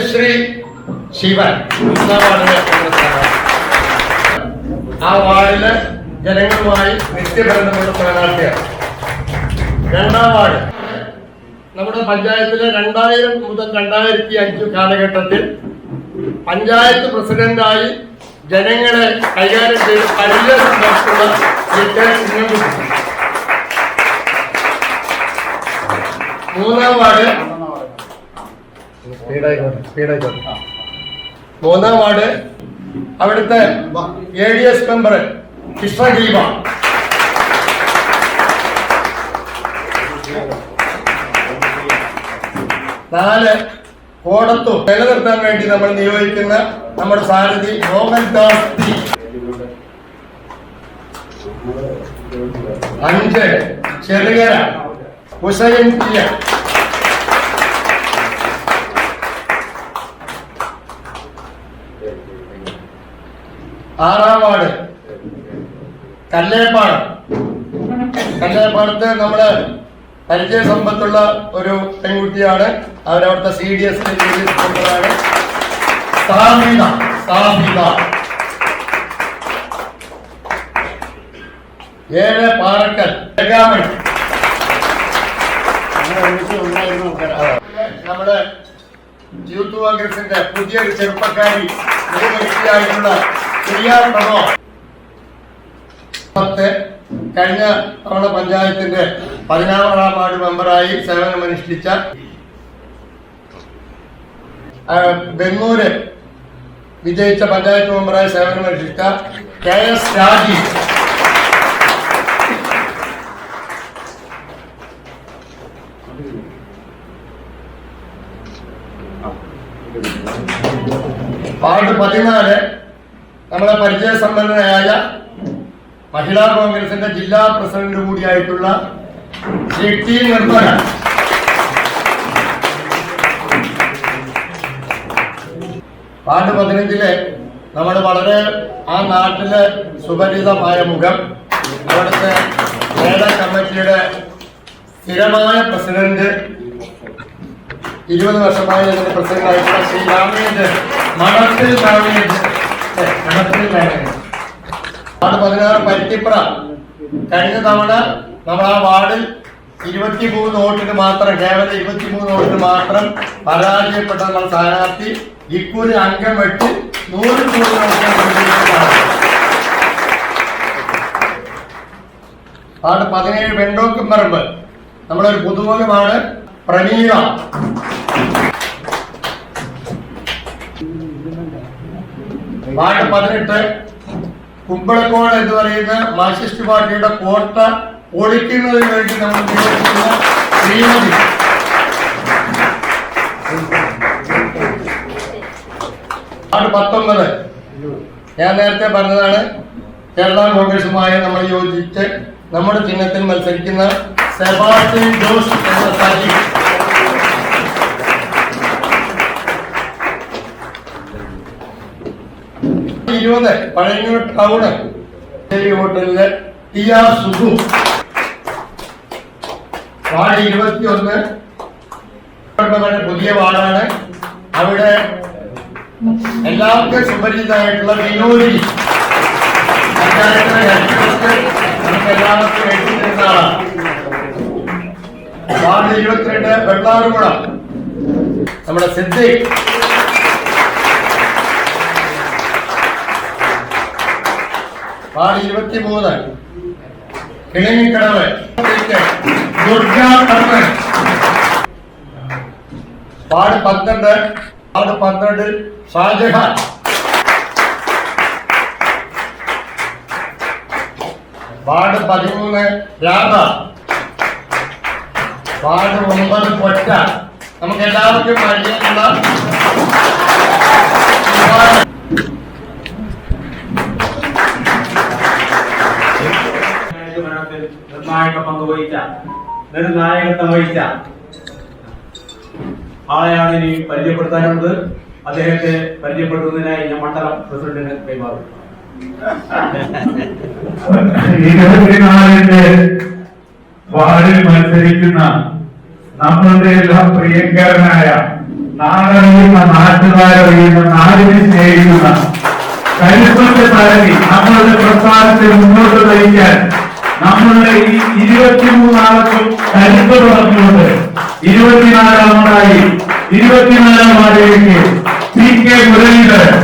ശ്രീ ശിവൻ. ആ വാർഡിൽ ജനങ്ങളുമായി നിത്യബന്ധമുള്ള സ്ഥാനാർത്ഥിയാണ്. രണ്ടാം വാർഡ്. നമ്മുടെ പഞ്ചായത്തിലെ രണ്ടായിരം മുതൽ രണ്ടായിരത്തി അഞ്ച് കാലഘട്ടത്തിൽ പഞ്ചായത്ത് പ്രസിഡന്റായി ജനങ്ങളെ കൈകാര്യം ചെയ്ത് പരിചയം മൂന്നാം വാർഡ് മൂന്നാം വാർഡ് അവിടുത്തെ A D S member Krishnadeepa നാല് കോടത്തു നിലനിർത്താൻ വേണ്ടി നമ്മൾ നിയോഗിക്കുന്ന നമ്മുടെ സാരഥി മോഹൻദാസ് ദാസ് അഞ്ച് ചെറുകര ഹുസൈൻ ടിയ ആറാം വാർഡ്. കല്ലേപ്പാടം. കല്ലേപ്പാടത്ത് നമ്മൾ പരിചയ സമ്പത്തുള്ള ഒരു പെൺകുട്ടിയാണ്. അവരവിടുത്തെ സി ഡി എസ് മെമ്പറാണ് സാഹിത സാഹിത ഏഴ് പാറക്കൽ ജഗാമണി നമ്മുടെ യൂത്ത് കോൺഗ്രസിന്റെ പുതിയൊരു ചെറുപ്പക്കാരി യുവവ്യക്തിയായിട്ടുള്ള പത്ത്. കഴിഞ്ഞ തവണ പഞ്ചായത്തിന്റെ പതിനാറാം വാർഡ് മെമ്പറായി സേവനമനുഷ്ഠിച്ച ബെങ്ങൂര് വിജയിച്ച പഞ്ചായത്ത് മെമ്പറായി സേവനമനുഷ്ഠിച്ച കെ എസ് രാജി വാർഡ് പതിനാല് നമ്മളെ പരിചയസമ്പന്നനായ മഹിളാ കോൺഗ്രസിന്റെ ജില്ലാ പ്രസിഡന്റ് കൂടിയായിട്ടുള്ള ശ്രീ ടി നിർമ്മല. പതിനഞ്ചിലെ നമ്മൾ വളരെ ആ നാട്ടിലെ സുപരിതമായ മുഖം അവിടുത്തെ മേള കമ്മിറ്റിയുടെ സ്ഥിരമായ പ്രസിഡന്റ് ഇരുപത് വർഷമായി പ്രസിഡന്റ് ആയിട്ടുള്ള ശ്രീ രാമേന്ദ്രൻ മണത്തിൽ രാമേന്ദ്രൻ. വാർഡ് പതിനാറ് പരുത്തിപ്പുറ. കഴിഞ്ഞ തവണ നമ്മൾ ആ വാർഡിൽ ഇരുപത്തിമൂന്ന് വോട്ടിന് മാത്രം കേവലം ഇരുപത്തിമൂന്ന് വോട്ടിന് മാത്രം പരാജയപ്പെട്ട നമ്മൾ സ്ഥാനാർത്ഥി ഇക്കുറി അംഗം വെട്ടി നൂറ് കൂടുതൽ പതിനേഴ് വെണ്ടോക്കും പറമ്പ്. നമ്മളൊരു പുതുമുഖമാണ് പ്രമീള. വാർഡ് പതിനെട്ട്. കുമ്പളക്കോട് എന്ന് പറയുന്ന മാർക്സിസ്റ്റ് പാർട്ടിയുടെ കോട്ട ഒളിക്കുന്നതിന് വേണ്ടി നമ്മൾ നിയോഗിക്കുന്ന ശ്രീമതി. വാർഡ് പത്തൊമ്പത്. ഞാൻ നേരത്തെ പറഞ്ഞതാണ് കേരള കോൺഗ്രസുമായി നമ്മൾ യോജിച്ച് നമ്മുടെ ചിഹ്നത്തിൽ മത്സരിക്കുന്ന സെബാസ്റ്റ്യൻ ജോസ് എന്ന സാജി ഇരുപത് പഴയന്നൂർ ടൗണ്. ഹോട്ടലിൽ ടി ആർ സുധു. വാർഡ് ഇരുപത്തിയൊന്ന്. പുതിയ വാർഡാണ്. അവിടെ എല്ലാവർക്കും സുപരിചിതമായിട്ടുള്ള വിനോദി. വാർഡ് ഇരുപത്തിരണ്ട് വെള്ളാറുകുളം നമ്മുടെ സിദ്ദീഖ്. വാർഡ് ഇരുപത്തിമൂന്ന്. കിളിങ്ങിക്കടവ് ദുർഗാ കണ്ണൻ വാർഡ് പന്ത്രണ്ട്. വാർഡ് പന്ത്രണ്ടിൽ ഷാജഹാൻ. വാർഡ് പതിമൂന്ന് രാധ. വാർഡ് ഒമ്പത് കൊറ്റ നമുക്ക് എല്ലാവർക്കും കഴിയുന്ന വഹിച്ച നിർണായകത്വം വഹിച്ച ആളെയാണ് ഇനി പരിചയപ്പെടുത്താനുള്ളത്. അദ്ദേഹത്തെ പരിചയപ്പെടുത്തുന്നതിനായി ഞാൻ മണ്ഡലം പ്രസിഡന്റിന് കൈമാറും. ഇരുപത്തിനാലിന്റെ വാർഡിൽ മത്സരിക്കുന്ന നമ്മളുടെ എല്ലാം പ്രിയങ്കരനായ നാടറിയുന്ന നാട്ടുകാരറിയുന്ന നാടിനെ സ്നേഹിക്കുന്ന കരുപ്പറ്റ തലവി നമ്മളുടെ പ്രസ്ഥാനത്തെ മുന്നോട്ട് നയിക്കാൻ നമ്മളുടെ ഈ ഇരുപത്തിമൂന്നാൾക്കും കരുത്ത് പറഞ്ഞുകൊണ്ട് ഇരുപത്തിനാലാമതായി ഇരുപത്തിനാലാം വാർഡിലേക്ക്. P K Muraleedharan.